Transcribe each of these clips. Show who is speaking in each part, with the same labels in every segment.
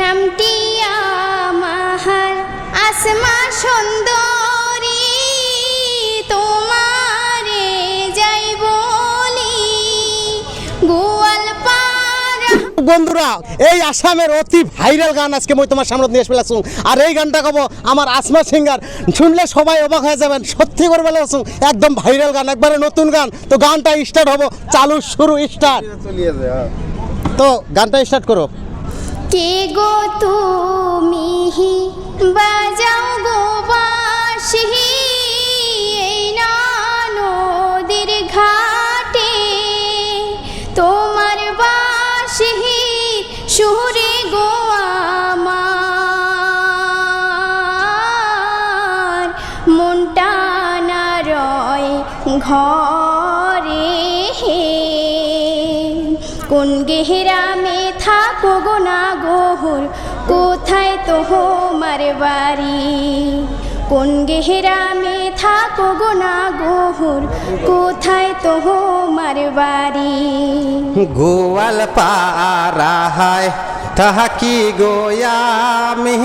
Speaker 1: নামটি আমার আসমা সুন্দরী তোমারে যাই বলি।
Speaker 2: বন্ধুরা এই আসামের অতি ভাইরাল গান আজকে মই তোমার সামনে নিয়ে ফেলাছুং আর এই গানটা গাবো আমার আসমা সিঙ্গার। শুনলে সবাই অবাক হয়ে যাবেন সত্যি করে ফেলাছুং একদম ভাইরাল গান একবারে নতুন গান। তো গানটা স্টার্ট হব চালু শুরু স্টার্ট তো গানটা স্টার্ট করো।
Speaker 1: কে গো তুমি? বাজাও গো না নদীর ঘাটে। তোমার বাঁশি সুরে গো আমার। মনটা রয় ঘরে কোন গেহরামে থাকো গো না গোহর কোথায় তো হোমার বাড়ি? কোন গেহরামে থাকো গো না গোহর কোথায় তো হোমার বাড়ি?
Speaker 3: গোয়াল পাড়াহায় তাহাকি গোয়ামি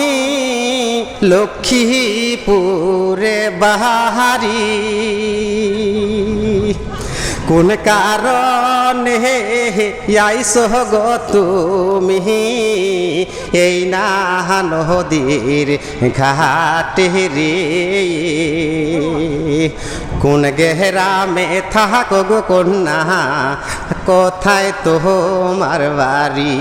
Speaker 3: লক্ষ্মীপুরে বাহারি। কোন কারণে? আইস গো তুমি। এই না নদীর ঘাটে রে কোন গেহরামে থাক গো কন্যা, কোথায় তোমার বাড়ি।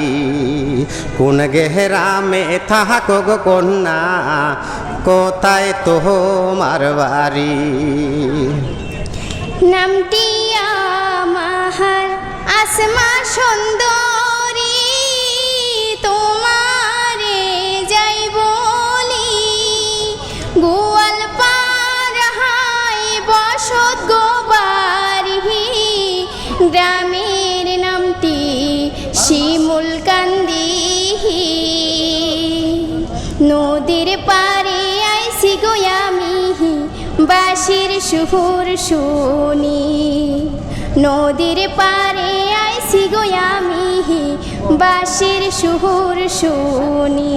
Speaker 3: কোন গেহরামে থাক গো কন্যা, কোথায় তোমার বাড়ি।
Speaker 1: নামটি আমার আসমা সুন্দরী, তোমারে যাই বলি। গোয়াল পাড়ায় বসত গো বাড়ি গ্রামের নামটি শিমুল কান্দি নদীর পারে আইসি গো আমি বাঁশির সুর শুনি। নদীর পারে আইসি গো আমি, বাঁশির সুর শুনি।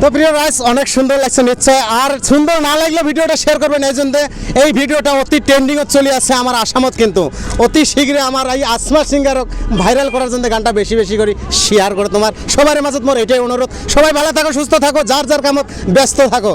Speaker 2: তো প্রিয় রাইস, অনেক সুন্দর লাগছে নিশ্চয়। আর সুন্দর না লাগলে ভিডিওটা শেয়ার করবেন। এই জন্য এই ভিডিওটা অতি ট্রেন্ডিংয়ে চলে আসছে আমার আসামত কিন্তু। অতি শীঘ্রই আমার এই আসমা সিঙ্গারক ভাইরাল করার জন্য গানটা বেশি বেশি করে শেয়ার করে তোমার। সবার মাঝে মোর এটাই অনুরোধ। সবাই ভালো থাকো, সুস্থ থাকো, যার যার কামত ব্যস্ত থাকো।